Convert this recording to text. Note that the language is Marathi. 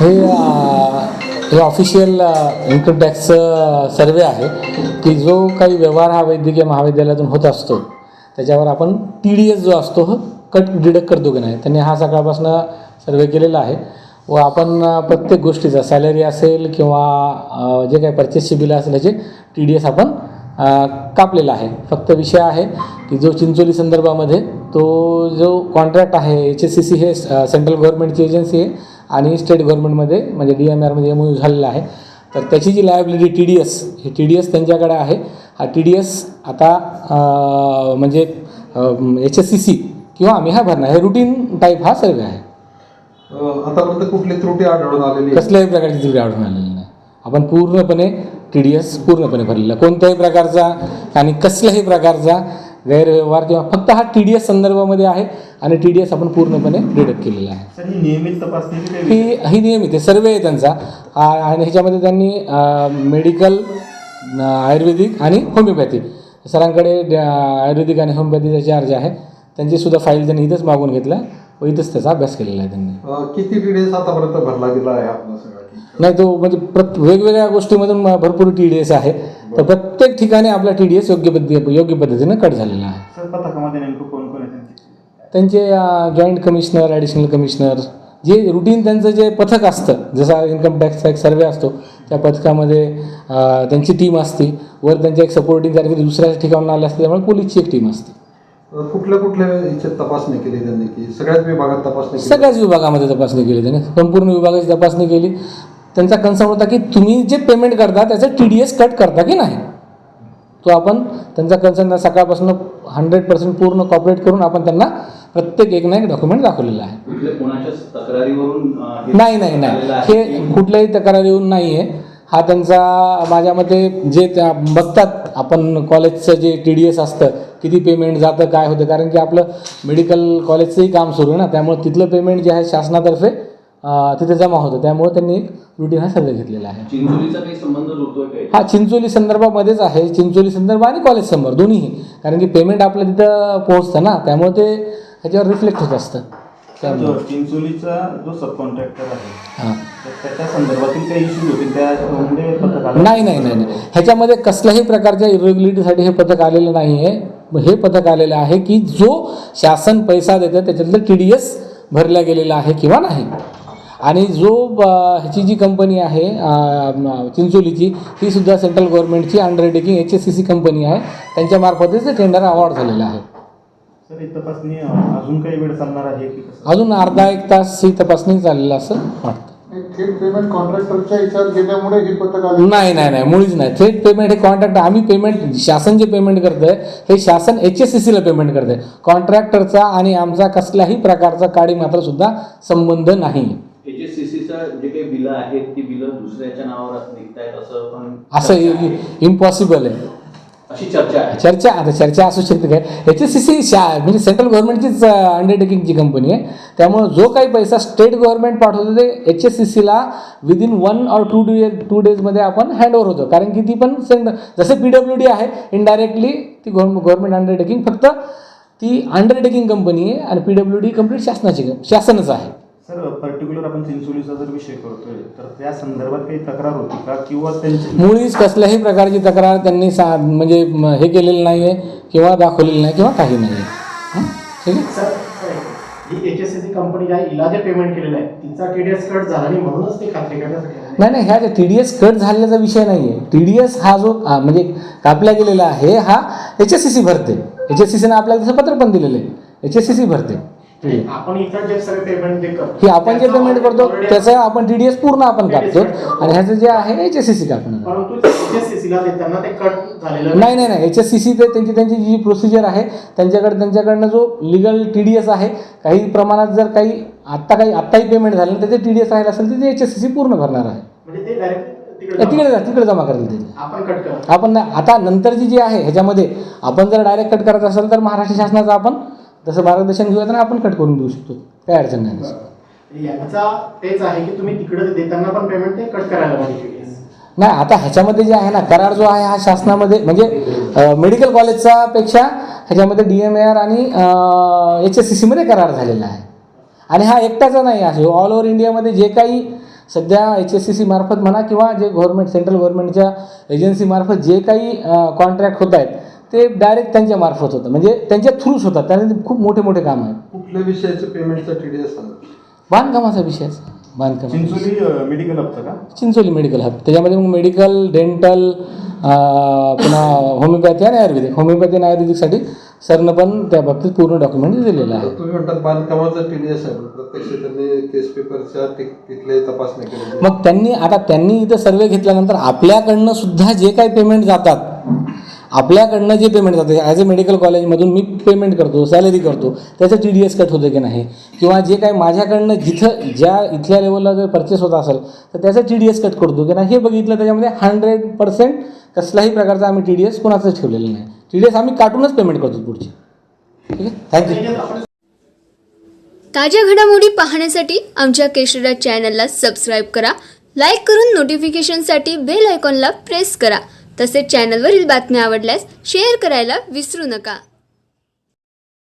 हे हे ऑफिशियल इन्कम टॅक्सचं सर्वे आहे की जो काही व्यवहार हा वैद्यकीय महाविद्यालयातून होत असतो त्याच्यावर आपण टी डी एस जो असतो हो कट डिडक्ट करतो की नाही? त्यांनी हा सकाळपासून सर्वे केलेला आहे. व आपण प्रत्येक गोष्टीचा सॅलरी असेल किंवा जे काही परचेसची बिलं असेल ह्याचे टी डी एस आपण कापलेला आहे. फक्त विषय आहे की जो चिंचोली संदर्भामध्ये तो जो कॉन्ट्रॅक्ट आहे एच एस सी सी हे सेंट्रल गव्हर्नमेंटची एजन्सी आहे आणि स्टेट गव्हर्नमेंटमध्ये म्हणजे डी एम आरमध्ये एम झालेला आहे. तर त्याची जी लायबिलिटी टी डी एस ही टी डी एस त्यांच्याकडे आहे. हा टी डी एस आता म्हणजे एच एस सी सी किंवा आम्ही हा भरणार. हे रुटीन टाईप हा सर्वे आहे. आतापर्यंत कुठली त्रुटी आढळून आलेली? कसल्याही प्रकारची त्रुटी आढळून आलेली नाही. आपण पूर्णपणे टी डी एस पूर्णपणे भरलेला. कोणत्याही प्रकारचा आणि कसल्याही प्रकारचा गैरव्यवहार किंवा फक्त हा टी डी एस संदर्भामध्ये आहे आणि टी डी एस आपण पूर्णपणे डिडक्ट केलेला आहे. सर ही नियमित तपासणीची काही ही ही नियमित आहे सर्वे आहे त्यांचा. आ- आणि ह्याच्यामध्ये त्यांनी मेडिकल आयुर्वेदिक आणि होमिओपॅथी सरांकडे ड- आयुर्वेदिक आणि होमिओपॅथीचा चार्ज आहे. त्यांची सुद्धा फाईल त्यांनी इथंच मागून घेतला. व इथंच त्याचा अभ्यास केलेला आहे त्यांनी. किती टीडीएस आतापर्यंत भरला गेला आहे नाही तो म्हणजे प्रत वेगवेगळ्या गोष्टीमधून भरपूर टी डी एस आहे. तर प्रत्येक ठिकाणी आपला टी डी एस योग्य पद्धती योग्य पद्धतीनं कट झालेला आहे. सर पथकामध्ये नेमकं कोण कोण आहे त्यांचे? त्यांचे जॉईंट कमिशनर ॲडिशनल कमिशनर जे रुटीन त्यांचं जे पथक असतं जसा इन्कम टॅक्सचा एक सर्वे असतो त्या पथकामध्ये अ, त्यांची टीम असते. वर त्यांच्या एक सपोर्टिंग कार्यकर्ते दुसऱ्या ठिकाणून आले असते त्यामुळे पोलीसची एक टीम असते. कुठल्या कुठल्या याच्यात तपासणी केली त्यांनी की सगळ्याच विभागात तपासणी केली? सगळ्याच विभागामध्ये तपासणी केली त्याने. संपूर्ण विभागाची तपासणी केली. त्यांचा कन्सर्न होता की तुम्ही जे पेमेंट करता त्याचं टी डी एस कट करता की नाही? तो आपण त्यांचा कन्सर्न सकाळपासून हंड्रेड पर्सेंट पूर्ण कॉपरेट करून आपण त्यांना प्रत्येक एक ना एक डॉक्युमेंट दाखवलेला आहे. तक्रारीवरून नाही नाही नाही? हे कुठल्याही तक्रार येऊन नाही आहे हा त्यांचा माझ्या मते जे त्या बघतात आपण कॉलेजचं जे टी डी एस असतं किती पेमेंट जातं काय होतं कारण की आपलं मेडिकल कॉलेजचंही काम सुरू आहे ना त्यामुळे तिथलं पेमेंट जे आहे शासनातर्फे तिथे जमा होतं. त्यामुळे त्यांनी एक रुटीन हा सर्वे घेतलेला आहे. चिंचोलीचा काही संबंध जोडतोय काय हा चिंचोली संदर्भामध्येच आहे. चिंचोली संदर्भ आणि कॉलेज संदर्भ दोन्हीही. कारण की पेमेंट आपलं तिथं पोहोचतं ना त्यामुळे ते ह्याच्यावर रिफ्लेक्ट होत असतं. सर, त्यामुळे. जो चिंचोलीचा जो सब कॉन्ट्रॅक्टर आहे हां. तर त्याच्या संदर्भातील काही इश्यूज होतील त्यामध्ये पथकाला नाही नाही नाही नाही. ह्याच्यामध्ये कसल्याही प्रकारच्या इरेग्युलेटरीसाठी हे पथक आलेलं नाही आहे हे पथक आलेलं आहे की जो शासन पैसा देतं त्याच्यातलं टी डी एस भरला गेलेला आहे किंवा नाही. आणि जो ह्याची जी कंपनी आहे चिंचोलीची ही सुद्धा central गव्हर्नमेंटची undertaking H S C C company आहे त्यांच्यामार्फतच ते टेंडर अवॉर्ड झालेलं आहे. सर ही तपासणी अं, अजून काही वेळ चालणार आहे की कसं? अजून अर्धा एक तास ही तपासणी चाललेलं असं वाटतं थेट पेमेंट कॉन्ट्रॅक्टरच्या याच्यावर गेल्यामुळे ही पथक आली? नाही नाही नाही मुळीच नाही. थेट पेमेंट हे कॉन्ट्रॅक्ट आम्ही पेमेंट शासन जे पेमेंट करतंय हे शासन एच एस सी सीला पेमेंट करतंय. कॉन्ट्रॅक्टरचा आणि आमचा कसल्याही प्रकारचा काडी मात्र सुद्धा संबंध नाही. जे काही बिलं आहेत ती बिलं दुसऱ्याच्या नावावर निघतायत असं पण असं. इम्पॉसिबल आहे? अशी चर्चा आहे? चर्चा आता चर्चा असू शकते काय? एच एस सी सी शा म्हणजे सेंट्रल गव्हर्नमेंटचीच अंडरटेकिंगची कंपनी आहे त्यामुळं जो काही पैसा स्टेट गव्हर्नमेंट पाठवतं ते एच एस सी सीला within one or two day two डेजमध्ये आपण हँडओव्हर होतो. कारण की ती पण सेंट जसं पी डब्ल्यू डी आहे इनडायरेक्टली ती गव्हर्नमेंट अंडरटेकिंग फक्त ती अंडरटेकिंग कंपनी आहे आणि पी डब्ल्यू डी कंप्लीट शासनाची शासनच आहे. सर पर्टिक्युलर आपण चिंचोलीचा जर विषय करतोय तर त्या संदर्भात काही तक्रार होती का? किंवा त्यांची मुळीच कसल्याही प्रकारची तक्रार त्यांनी सा म्हणजे म, हे केलेलं नाही आहे किंवा दाखवलेलं नाही किंवा काही नाही आहे हं? ठीक आहे? सर ही एच एस सी कंपनी ज्या हिला जे पेमेंट केलेलं आहे तिचा टीडीएस कट झाला आणि म्हणूनच ते खात्री करण्यासाठी आले. नाही नाही ह्या ज्या टी डी एस कट झालेला विषय नाही आहे टी डी एस हा जो आ, म्हणजे कापला गेलेला आहे हा एच एस सी सी भरते. एच एस सी सीनं आपल्याला तसं पत्र पण दिलेलं आहे. एच एस सी सी भरते. आपण इतर जे सगळे पेमेंट जे करतो हे आपण जे त्याचा पेमेंट करतो त्याचं आपण टी डी एस पूर्ण आपण कापतो आणि ह्याचं जे आहे एच एस सी सी कापणार परंतु देताना ते कट झालेलं नाही. नाही नाही एच एस सी सी ते त्यांची त्यांची जी प्रोसिजर आहे त्यांच्याकडे त्यांच्याकडनं जो लिगल टी डी एस आहे काही प्रमाणात जर काही आत्ता काही आत्ताही पेमेंट झालं त्याचे टी डी एस राहिलं असेल तर ते एच एस सी सी पूर्ण भरणार आहे. म्हणजे ते डायरेक्ट तिकडे तिकडे जा तिकडे जमा करतील ते. आपण आता नंतरची जी आहे ह्याच्यामध्ये आपण जर डायरेक्ट कट करत असेल तर महाराष्ट्र शासनाचं आपण तसं मार्गदर्शन घेऊया तर आपण कट करून देऊ शकतो काही अडचण नाही. यांचा तेच आहे की तुम्ही तिकडे देताना पण पेमेंट ते कट करायला पाहिजे. नाही आता ह्याच्यामध्ये जे आहे ना करार जो आहे हा शासनामध्ये म्हणजे मेडिकल कॉलेजचा पेक्षा ह्याच्यामध्ये डी एम आर आणि एच एस सी सीमध्ये करार झालेला आहे आणि हा एकटाचा नाही आहे ऑल ओव्हर इंडियामध्ये जे काही सध्या एच एस सी सी मार्फत म्हणा किंवा जे गव्हर्नमेंट सेंट्रल गव्हर्नमेंटच्या एजन्सीमार्फत जे काही कॉन्ट्रॅक्ट होत आहेत ते डायरेक्ट त्यांच्या मार्फत होतं. म्हणजे त्यांच्या थ्रूच होतात. त्याने खूप मोठे मोठे काम आहेत कुठल्या विषयाचं पेमेंटचा टी डी एस बांधकामाचा विषय आहे. बांधकाम चिंचोली मेडिकल हबचं का? चिंचोली मेडिकल हब त्याच्यामध्ये मग मेडिकल डेंटल पुन्हा होमिओपॅथी आणि आयुर्वेदिक होमिओपॅथी आणि आयुर्वेदिकसाठी सरनं पण त्या बाबतीत पूर्ण डॉक्युमेंट दिलेलं आहे. तुम्ही म्हणतात बांधकामाचा टी डी एस आहे पण प्रत्यक्ष त्यांनी केस पेपरच्या ति- तिथले तपासणी केली मग त्यांनी आता त्यांनी इथं सर्वे घेतल्यानंतर आपल्याकडनं सुद्धा जे काही पेमेंट जातात आपल्याकडनं जे पेमेंट जातं ॲज अ मेडिकल कॉलेजमधून मी पेमेंट करतो सॅलरी करतो त्याचं टी डी एस कट होतं की नाही? किंवा जे काय माझ्याकडनं जिथं ज्या इथल्या लेवलला जर परचेस होत असेल तर त्याचं टी डी एस कट करतो की नाही? हे बघितलं त्याच्यामध्ये हंड्रेड पर्सेंट कसलाही प्रकारचा आम्ही टी डी एस कोणाचंच ठेवलेलं नाही. टी डी एस आम्ही काटूनच पेमेंट करतो पुढची. ठीक आहे? थँक्यू ताज्या घडामोडी पाहण्यासाठी आमच्या केशरा चॅनलला सबस्क्राईब करा. लाईक करून नोटिफिकेशनसाठी बेल आयकॉनला प्रेस करा. तसेच चॅनलवरील बातम्या आवडल्यास शेअर करायला विसरू नका.